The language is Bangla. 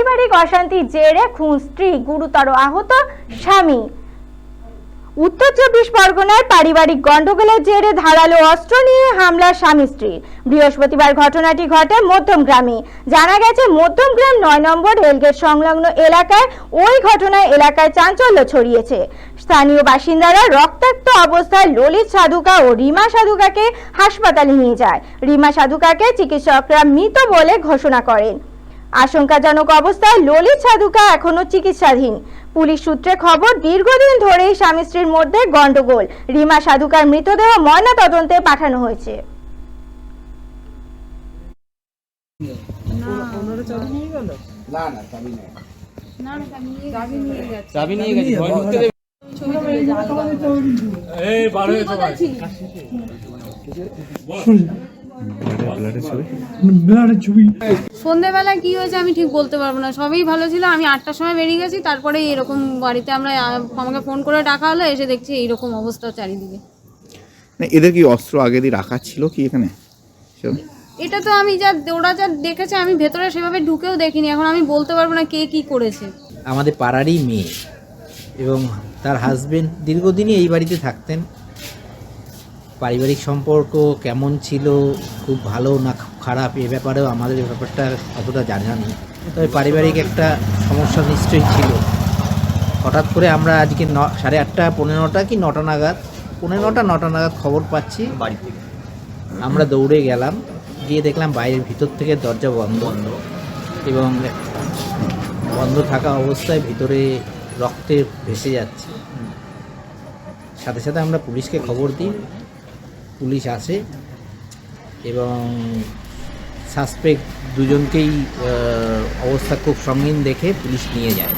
পারিবারিক অশান্তির জেরে খুন স্ত্রী, গুরুতর আহত স্বামী। উত্তর চব্বিশ পরগনায় পারিবারিক গন্ডগোলের জেরে ধারালো অস্ত্র নিয়ে হামলা স্বামী স্ত্রী বৃহস্পতিবার ঘটনাটি ঘটে মধ্যম গ্রামে জানা গেছে মধ্যম গ্রাম নয় নম্বর রেলগেট সংলগ্ন এলাকায় ওই ঘটনায় এলাকায় চাঞ্চল্য ছড়িয়েছে। স্থানীয় বাসিন্দারা রক্তাক্ত অবস্থায় ললিত সাধুকা ও রিমা সাধুকাকে হাসপাতালে নিয়ে যায়। রিমা সাধুকাকে চিকিৎসকরা মৃত বলে ঘোষণা করেন। আশঙ্কাজনক অবস্থায় ললিত সাধুকা এখনও চিকিৎসাধীন। পুলিশ সূত্রে খবর দীর্ঘদিন ধরেই স্বামী স্ত্রীর মধ্যে গন্ডগোল রিমা সাধুকার মৃতদেহ ময়না তদন্তে পাঠানো হয়েছে। এই সন্ধেবেলা কি হয়েছে আমি ঠিক বলতে পারব না। সবই ভালো ছিল আমি আটটার সময় বেরিয়ে গেছি তারপরে এরকম বাড়িতে আমরা আমাকে ফোন করে ডাকা হলো এসে দেখছি এইরকম অবস্থা চারিদিকে। এদের কি অস্ত্র আগে দিয়ে রাখা ছিল কি এখানে? সে- এটা তো আমি যা ওরা যা দেখেছে আমি ভেতরে সেভাবে ঢুকেও দেখিনি। এখন আমি বলতে পারব না কে কি করেছে। আমাদের পাড়ারই মেয়ে এবং তার হাজবেন্ড দীর্ঘদিনই এই বাড়িতে থাকতেন। পারিবারিক সম্পর্ক কেমন ছিল খুব ভালো না খুব খারাপ এ ব্যাপারেও আমাদের এই ব্যাপারটা অতটা জানা নেই। তবে পারিবারিক একটা সমস্যা নিশ্চয়ই ছিল। হঠাৎ করে আমরা আজকে ন সাড়ে আটটা পনেরো নটা কি নটা নাগাদ পনেরো নটা নটা নাগাদ খবর পাচ্ছি। বাড়ি থেকে। আমরা দৌড়ে গেলাম গিয়ে দেখলাম বাইরের ভিতর থেকে দরজা বন্ধ বন্ধ। এবং বন্ধ থাকা অবস্থায় ভিতরে রক্তে ভেসে যাচ্ছে। সাথে সাথে আমরা পুলিশকে খবর দিই। পুলিশ আসে এবং সাসপেক্ট দুজনকেই অবস্থা খুব সঙ্গীন দেখে পুলিশ নিয়ে যায়।